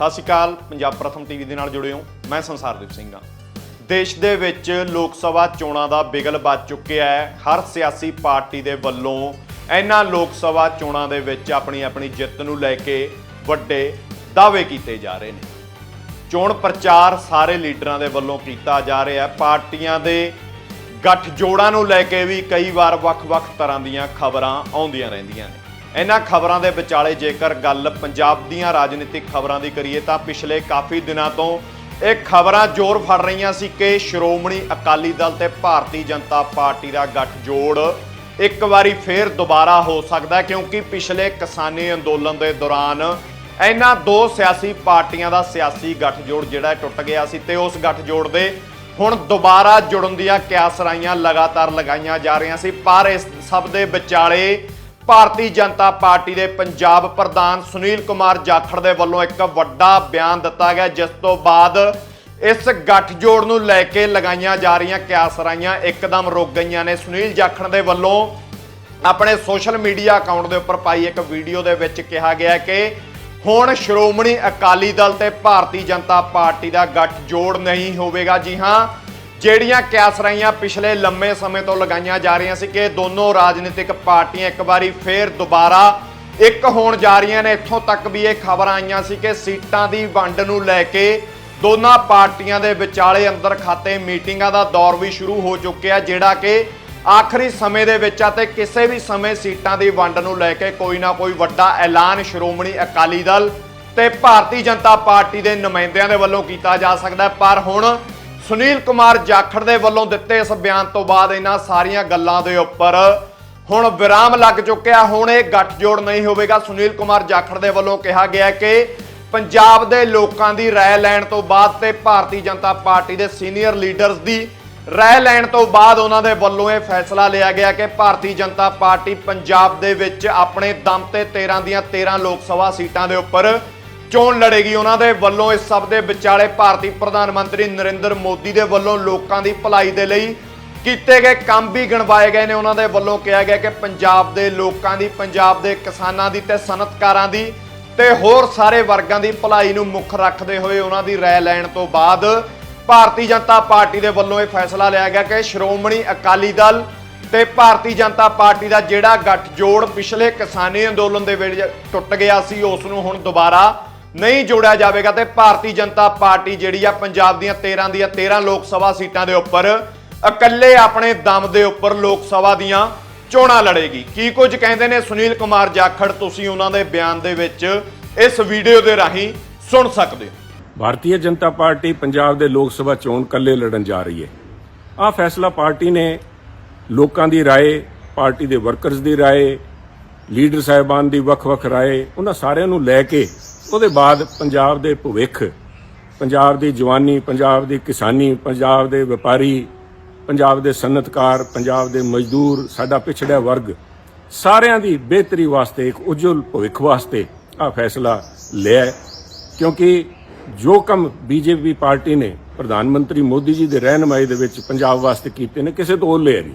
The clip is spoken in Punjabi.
ਸਤਿ ਸ਼੍ਰੀ ਅਕਾਲ, ਪੰਜਾਬ ਪ੍ਰਥਮ ਟੀਵੀ ਦੇ ਨਾਲ ਜੁੜੇ ਹੋ। ਮੈਂ ਸੰਸਾਰਦੀਪ ਸਿੰਘ ਹਾਂ। ਦੇਸ਼ ਦੇ ਵਿੱਚ ਲੋਕ ਸਭਾ ਚੋਣਾਂ ਦਾ ਬਿਗਲ ਵੱਜ ਚੁੱਕਿਆ ਹੈ। ਹਰ ਸਿਆਸੀ ਪਾਰਟੀ ਦੇ ਵੱਲੋਂ ਇਹਨਾਂ ਲੋਕ ਸਭਾ ਚੋਣਾਂ ਦੇ ਵਿੱਚ ਆਪਣੀ ਆਪਣੀ ਜਿੱਤ ਨੂੰ ਲੈ ਕੇ ਵੱਡੇ ਦਾਅਵੇ ਕੀਤੇ ਜਾ ਰਹੇ ਨੇ। ਚੋਣ ਪ੍ਰਚਾਰ ਸਾਰੇ ਲੀਡਰਾਂ ਦੇ ਵੱਲੋਂ ਕੀਤਾ ਜਾ ਰਿਹਾ ਹੈ। ਪਾਰਟੀਆਂ ਦੇ ਗੱਠਜੋੜਾਂ ਨੂੰ ਲੈ ਕੇ ਵੀ ਕਈ ਵਾਰ ਵੱਖ-ਵੱਖ ਤਰ੍ਹਾਂ ਦੀਆਂ ਖਬਰਾਂ ਆਉਂਦੀਆਂ ਰਹਿੰਦੀਆਂ ਨੇ। ਇਹਨਾਂ ਖਬਰਾਂ ਦੇ ਵਿਚਾਲੇ ਜੇਕਰ ਗੱਲ ਪੰਜਾਬ ਦੀਆਂ ਰਾਜਨੀਤਿਕ ਖਬਰਾਂ ਦੀ ਕਰੀਏ ਤਾਂ ਪਿਛਲੇ ਕਾਫੀ ਦਿਨਾਂ ਤੋਂ ਇਹ ਖਬਰਾਂ ਜ਼ੋਰ ਫੜ ਰਹੀਆਂ ਸੀ ਕਿ ਸ਼੍ਰੋਮਣੀ ਅਕਾਲੀ ਦਲ ਤੇ ਭਾਰਤੀ ਜਨਤਾ ਪਾਰਟੀ ਦਾ ਗੱਠਜੋੜ ਇੱਕ ਵਾਰੀ ਫੇਰ ਦੁਬਾਰਾ ਹੋ ਸਕਦਾ ਕਿਉਂਕਿ ਪਿਛਲੇ ਕਿਸਾਨੀ ਅੰਦੋਲਨ ਦੇ ਦੌਰਾਨ ਇਹਨਾਂ ਦੋ ਸਿਆਸੀ ਪਾਰਟੀਆਂ ਦਾ ਸਿਆਸੀ ਗੱਠਜੋੜ ਜਿਹੜਾ ਟੁੱਟ ਗਿਆ ਸੀ ਤੇ ਉਸ ਗੱਠਜੋੜ ਦੇ ਹੁਣ ਦੁਬਾਰਾ ਜੁੜਨ ਦੀਆਂ ਕਿਆਸਰਾਈਆਂ ਲਗਾਤਾਰ ਲਗਾਈਆਂ ਜਾ ਰਹੀਆਂ ਸੀ, ਪਰ ਇਸ ਸਭ ਦੇ ਵਿਚਾਲੇ ਭਾਰਤੀ ਜਨਤਾ ਪਾਰਟੀ ਦੇ ਪੰਜਾਬ ਪ੍ਰਧਾਨ ਸੁਨੀਲ ਕੁਮਾਰ ਜਾਖੜ ਦੇ ਵੱਲੋਂ ਇੱਕ ਵੱਡਾ ਬਿਆਨ ਦਿੱਤਾ ਗਿਆ, ਜਿਸ ਤੋਂ ਬਾਅਦ ਇਸ ਗੱਠਜੋੜ ਨੂੰ ਲੈ ਕੇ ਲਗਾਈਆਂ ਜਾ ਰਹੀਆਂ ਕਿਆਸਰਾਈਆਂ ਇੱਕਦਮ ਰੁਕ ਗਈਆਂ ਨੇ। ਸੁਨੀਲ ਜਾਖੜ ਦੇ ਵੱਲੋਂ ਆਪਣੇ ਸੋਸ਼ਲ ਮੀਡੀਆ ਅਕਾਊਂਟ ਦੇ ਉੱਪਰ ਪਾਈ ਇੱਕ ਵੀਡੀਓ ਦੇ ਵਿੱਚ ਕਿਹਾ ਗਿਆ ਕਿ ਹੁਣ ਸ਼੍ਰੋਮਣੀ ਅਕਾਲੀ ਦਲ ਤੇ ਭਾਰਤੀ ਜਨਤਾ ਪਾਰਟੀ ਦਾ ਗੱਠਜੋੜ ਨਹੀਂ ਹੋਵੇਗਾ। ਜੀ ਹਾਂ ਜਿਹੜੀਆਂ ਕਿਆਸਰਾਈਆਂ ਪਿਛਲੇ ਲੰਮੇ ਸਮੇਂ ਤੋਂ ਲਗਾਈਆਂ ਜਾ ਰਹੀਆਂ ਸੀ ਕਿ ਦੋਨੋਂ ਰਾਜਨੀਤਿਕ ਪਾਰਟੀਆਂ ਇੱਕ ਵਾਰੀ ਫੇਰ ਦੁਬਾਰਾ ਇੱਕ ਹੋਣ ਜਾ ਰਹੀਆਂ ਨੇ। ਇੱਥੋਂ ਤੱਕ ਵੀ ਇਹ ਖਬਰਾਂ ਆਈਆਂ ਸੀ ਕਿ ਸੀਟਾਂ ਦੀ ਵੰਡ ਨੂੰ ਲੈ ਕੇ ਦੋਨਾਂ ਪਾਰਟੀਆਂ ਦੇ ਵਿਚਾਲੇ ਅੰਦਰ ਖਾਤੇ ਮੀਟਿੰਗਾਂ ਦਾ ਦੌਰ ਵੀ ਸ਼ੁਰੂ ਹੋ ਚੁੱਕਿਆ, ਜਿਹੜਾ ਕਿ ਆਖਰੀ ਸਮੇਂ ਦੇ ਵਿੱਚ ਆ ਤੇ ਕਿਸੇ ਵੀ ਸਮੇਂ ਸੀਟਾਂ ਦੀ ਵੰਡ ਨੂੰ ਲੈ ਕੇ ਕੋਈ ਨਾ ਕੋਈ ਵੱਡਾ ਐਲਾਨ ਸ਼੍ਰੋਮਣੀ ਅਕਾਲੀ ਦਲ ਤੇ ਭਾਰਤੀ ਜਨਤਾ ਪਾਰਟੀ ਦੇ ਨੁਮਾਇੰਦਿਆਂ ਦੇ ਵੱਲੋਂ ਕੀਤਾ ਜਾ ਸਕਦਾ ਪਰ ਹੁਣ ਸੁਨੀਲ ਕੁਮਾਰ ਜਾਖੜ ਦੇ ਵੱਲੋਂ ਦਿੱਤੇ ਇਸ ਬਿਆਨ ਤੋਂ ਬਾਅਦ ਇਹਨਾਂ ਸਾਰੀਆਂ ਗੱਲਾਂ ਦੇ ਉੱਪਰ ਹੁਣ ਵਿਰਾਮ ਲੱਗ ਚੁੱਕਿਆ। ਹੁਣ ਇਹ ਗੱਠਜੋੜ ਨਹੀਂ ਹੋਵੇਗਾ। ਸੁਨੀਲ ਕੁਮਾਰ ਜਾਖੜ ਦੇ ਵੱਲੋਂ ਕਿਹਾ ਗਿਆ ਕਿ ਪੰਜਾਬ ਦੇ ਲੋਕਾਂ ਦੀ ਰਾਏ ਲੈਣ ਤੋਂ ਬਾਅਦ ਤੇ ਭਾਰਤੀ ਜਨਤਾ ਪਾਰਟੀ ਦੇ ਸੀਨੀਅਰ ਲੀਡਰਸ ਦੀ ਰਾਏ ਲੈਣ ਤੋਂ ਬਾਅਦ ਉਹਨਾਂ ਦੇ ਵੱਲੋਂ ਇਹ ਫੈਸਲਾ ਲਿਆ ਗਿਆ ਕਿ ਭਾਰਤੀ ਜਨਤਾ ਪਾਰਟੀ ਪੰਜਾਬ ਦੇ ਵਿੱਚ ਆਪਣੇ ਦਮ ਤੇ 13 ਦੀਆਂ 13 ਲੋਕ ਸਭਾ ਸੀਟਾਂ ਦੇ ਉੱਪਰ ਚੋਣ ਲੜੇਗੀ ਉਹਨਾਂ ਦੇ ਵੱਲੋਂ। ਇਸ ਸਭ ਦੇ ਵਿਚਾਲੇ ਭਾਰਤੀ ਪ੍ਰਧਾਨ ਮੰਤਰੀ ਨਰਿੰਦਰ ਮੋਦੀ ਦੇ ਵੱਲੋਂ ਲੋਕਾਂ ਦੀ ਭਲਾਈ ਦੇ ਲਈ ਕੀਤੇ ਗਏ ਕੰਮ ਵੀ ਗਣਵਾਏ ਗਏ ਨੇ। ਉਹਨਾਂ ਦੇ ਵੱਲੋਂ ਕਿਹਾ ਗਿਆ ਕਿ ਪੰਜਾਬ ਦੇ ਲੋਕਾਂ ਦੀ, ਪੰਜਾਬ ਦੇ ਕਿਸਾਨਾਂ ਦੀ ਤੇ ਸਨਅਤਕਾਰਾਂ ਦੀ ਤੇ ਹੋਰ ਸਾਰੇ ਵਰਗਾਂ ਦੀ ਭਲਾਈ ਨੂੰ ਮੁੱਖ ਰੱਖਦੇ ਹੋਏ ਉਹਨਾਂ ਦੀ ਰਾਏ ਲੈਣ ਤੋਂ ਬਾਅਦ ਭਾਰਤੀ ਜਨਤਾ ਪਾਰਟੀ ਦੇ ਵੱਲੋਂ ਇਹ ਫੈਸਲਾ ਲਿਆ ਗਿਆ ਕਿ ਸ਼੍ਰੋਮਣੀ ਅਕਾਲੀ ਦਲ ਤੇ ਭਾਰਤੀ ਜਨਤਾ ਪਾਰਟੀ ਦਾ ਜਿਹੜਾ ਗੱਠਜੋੜ ਪਿਛਲੇ ਕਿਸਾਨੀ ਅੰਦੋਲਨ ਦੇ ਵੇਲੇ ਟੁੱਟ ਗਿਆ ਸੀ, ਉਸ ਨੂੰ ਹੁਣ ਦੁਬਾਰਾ ਨਹੀਂ ਜੋੜਿਆ ਜਾਵੇਗਾ ਤੇ ਭਾਰਤੀ ਜਨਤਾ ਪਾਰਟੀ ਜਿਹੜੀ ਆ ਪੰਜਾਬ ਦੀਆਂ 13 ਦੀਆਂ 13 ਲੋਕ ਸਭਾ ਸੀਟਾਂ ਦੇ ਉੱਪਰ ਇਕੱਲੇ ਆਪਣੇ ਦਮ ਦੇ ਉੱਪਰ ਲੋਕ ਸਭਾ ਦੀਆਂ ਚੋਣਾਂ ਲੜੇਗੀ ਕੀ ਕੁਝ ਕਹਿੰਦੇ ਨੇ ਸੁਨੀਲ ਕੁਮਾਰ ਜਾਖੜ ਤੁਸੀਂ ਉਹਨਾਂ ਦੇ ਬਿਆਨ ਦੇ ਵਿੱਚ ਇਸ ਵੀਡੀਓ ਦੇ ਰਾਹੀਂ ਸੁਣ ਸਕਦੇ ਹੋ ਭਾਰਤੀ ਜਨਤਾ ਪਾਰਟੀ ਪੰਜਾਬ ਦੇ ਲੋਕ ਸਭਾ ਚੋਣ ਕੱਲੇ ਲੜਨ ਜਾ ਰਹੀ ਹੈ ਆਹ ਫੈਸਲਾ ਪਾਰਟੀ ਨੇ ਲੋਕਾਂ ਦੀ رائے ਪਾਰਟੀ ਦੇ ਵਰਕਰਸ ਦੀ رائے ਲੀਡਰ ਸਾਹਿਬਾਨ ਦੀ ਵੱਖ-ਵੱਖ رائے ਉਹਨਾਂ ਸਾਰਿਆਂ ਨੂੰ ਲੈ ਕੇ ਉਹਦੇ ਬਾਅਦ ਪੰਜਾਬ ਦੇ ਭਵਿੱਖ, ਪੰਜਾਬ ਦੀ ਜਵਾਨੀ, ਪੰਜਾਬ ਦੀ ਕਿਸਾਨੀ, ਪੰਜਾਬ ਦੇ ਵਪਾਰੀ, ਪੰਜਾਬ ਦੇ ਸਨਅਤਕਾਰ, ਪੰਜਾਬ ਦੇ ਮਜ਼ਦੂਰ, ਸਾਡਾ ਪਿਛੜਿਆ ਵਰਗ, ਸਾਰਿਆਂ ਦੀ ਬਿਹਤਰੀ ਵਾਸਤੇ, ਇੱਕ ਉਜਵਲ ਭਵਿੱਖ ਵਾਸਤੇ ਆਹ ਫੈਸਲਾ ਲਿਆ ਕਿਉਂਕਿ ਜੋ ਕੰਮ ਬੀਜੇਪੀ ਪਾਰਟੀ ਨੇ, ਪ੍ਰਧਾਨ ਮੰਤਰੀ ਮੋਦੀ ਜੀ ਦੇ ਰਹਿਨਮਾਈ ਦੇ ਵਿੱਚ ਪੰਜਾਬ ਵਾਸਤੇ ਕੀਤੇ ਨੇ, ਕਿਸੇ ਤੋਂ ਉਹ ਲਿਆ ਨਹੀਂ।